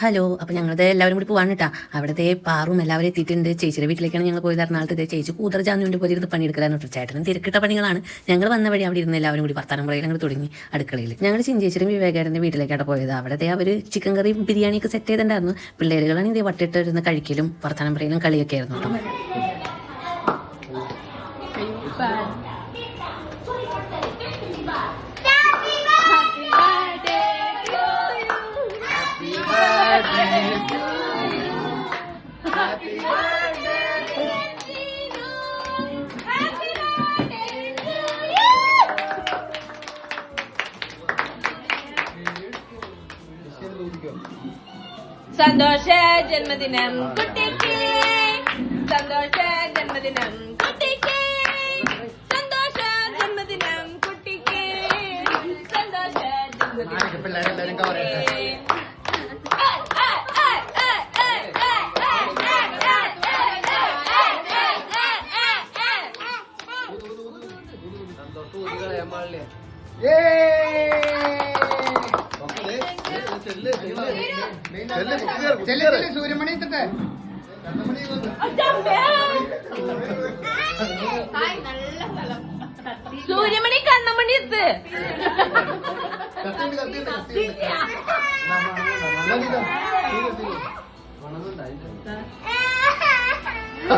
Hello അപ്പോൾ ഞങ്ങളത് എല്ലാവരും കൂടി പോകാൻ കേട്ടാ അവിടുത്തെ പാറും എല്ലാവരും എത്തിയിട്ടുണ്ട്. ചേച്ചിയുടെ വീട്ടിലേക്കാണ് ഞങ്ങൾ പോയത് എറണാകുളത്തെ ചേച്ചി കൂതറ ജാന്നുവിന്റെ പോലെ ഇരുന്ന് പണിയെടുക്കലാണ് കേട്ടോ ചേട്ടനും തിരക്കിട്ട പണികളാണ്. ഞങ്ങൾ വന്ന വഴി അവിടെ ഇരുന്ന് എല്ലാവരും കൂടി വർത്താനം പറയാൻ ഞങ്ങൾ തുടങ്ങി അടുക്കളയിൽ ഞങ്ങൾ ചിഞ്ചേച്ചിയും വിവേകാരന്റെ വീട്ടിലേക്കാണ് പോയത്. അവിടുത്തെ അവർ ചിക്കൻ കറി ബിരിയാണിയൊക്കെ സെറ്റ് ചെയ്തിട്ടുണ്ടായിരുന്നു. പിള്ളേരുകളാണ് ഇതേ വട്ടിട്ട് ഇരുന്ന് കഴിക്കലും വർത്താനം പറയലും കളിയൊക്കെ ആയിരുന്നു കേട്ടോ സന്തോഷ ജന്മദിനം കുട്ടിക്ക്. സന്തോഷ ജന്മദിനം സൂര്യമണി സൂര്യമണി കണ്ണമണി എത്ത്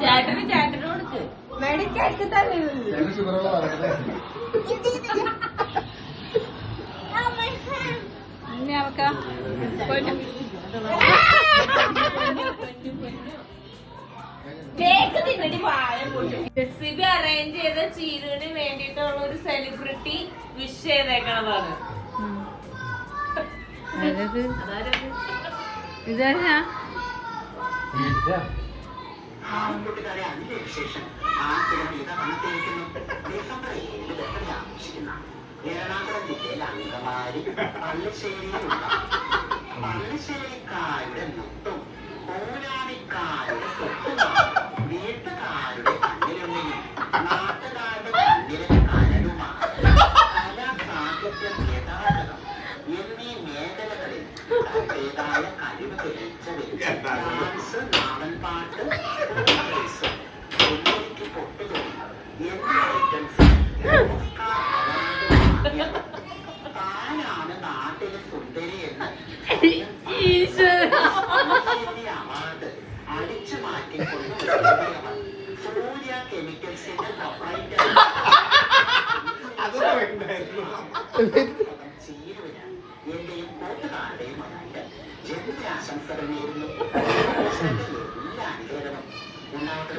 ചേട്ടന് ചേട്ടന് കൊടുക്ക്. തന്നെ ഇനി അവക്കാ അറേഞ്ച് ചെയ്ത ചീരുവിന് വേണ്ടിട്ടുള്ള ഒരു സെലിബ്രിറ്റി വിഷ് ചെയ്തേക്കണതാണ്? ഇതാരാ? കൂട്ടുകാരെ അതിന്റെ വിശേഷം ആ കിഴങ്ങിത വനത്തിരിക്കുന്നു ഡിസംബർ ഏഴിന് ബർത്ത്ഡേ ആഘോഷിക്കുന്ന? എറണാകുളം ജില്ലയിൽ അങ്കമാലി പള്ളിശ്ശേരിയിലുള്ള പള്ളിശ്ശേരിക്കാരുടെ മുത്തും കോലാണിക്കാരുടെ സ്വത്തുമാണ് വീട്ടുകാരുടെ കണ്ണിലുണ്ടെങ്കിൽ നാട്ടുകാരുടെ കണ്ണിലെ കരടുമാണ് കല സാഹിത്യം ഗതാഗതം എന്നീ മേഖലകളിൽ തന്റേതായ കഴിവ് തെളിയിച്ചവരും ഡാൻസ് നാടൻപാട്ട് ഡാൻസ് നാട്ടിലെ സുന്ദരി അവാർഡ് അടിച്ചു മാറ്റിക്കൊണ്ട് സൂര്യ കെമിക്കൽസിന്റെ പ്രൊപ്പറേറ്റർ ചീരുവിന് എന്റെയും കൂട്ടുകാരുടെയുമായിട്ട് ജന്മദിനാശംസകൾ നേരുന്നു എല്ലാ അനുഗ്രഹവും ഉണ്ടാവട്ടെ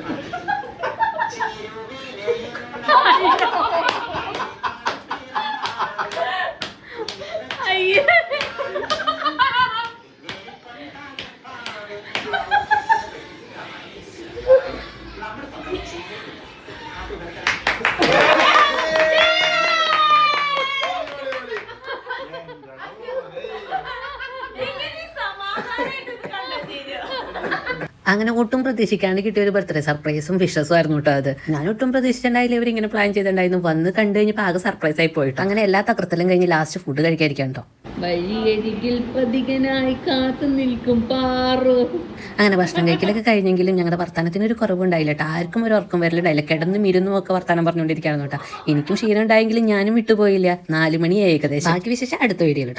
പ്രാർത്ഥിക്കുന്നു. ഇങ്ങനെ സമാധാനമായിട്ട് ഇത് കണ്ടാ ശരിയാ. അങ്ങനെ ഒട്ടും പ്രതീക്ഷിക്കാണ്ട് കിട്ടിയ ഒരു ബർത്ത്ഡേ സർപ്രൈസും വിഷസും ആയിരുന്നു കേട്ടോ അത്. ഞാൻ ഒട്ടും പ്രതീക്ഷിച്ചിട്ടുണ്ടായില്ല ഇവർ ഇങ്ങനെ പ്ലാൻ ചെയ്തിട്ടുണ്ടായിരുന്നു. വന്ന് കണ്ടു കഴിഞ്ഞപ്പോൾ ആകെ സർപ്രൈസ് ആയി പോയിട്ട്. അങ്ങനെ എല്ലാ തകർത്തലും കഴിഞ്ഞ് ലാസ്റ്റ് ഫുഡ് കഴിക്കാതിരിക്കാൻ കേട്ടോ. വഴിയരികിൽ പതികനായി കാത്തു നിൽക്കും പാറു. അങ്ങനെ ഭക്ഷണം കഴിക്കലൊക്കെ കഴിഞ്ഞെങ്കിലും ഞങ്ങളുടെ വർത്തമാനത്തിന് ഒരു കുറവുണ്ടായില്ല കേട്ടോ. ആർക്കും ഒരു ഉറക്കം വരലുണ്ടായില്ല കിടന്നും ഇരുന്നും ഒക്കെ വർത്തമാനം പറഞ്ഞുകൊണ്ടിരിക്കുകയാണ് കേട്ടോ. എനിക്കും ക്ഷീണം ഉണ്ടായെങ്കിലും ഞാനും വിട്ടുപോയില്ല. നാല് മണിയായി ഏകദേശം. ബാക്കി വിശേഷം അടുത്ത വീഡിയോ കേട്ടോ.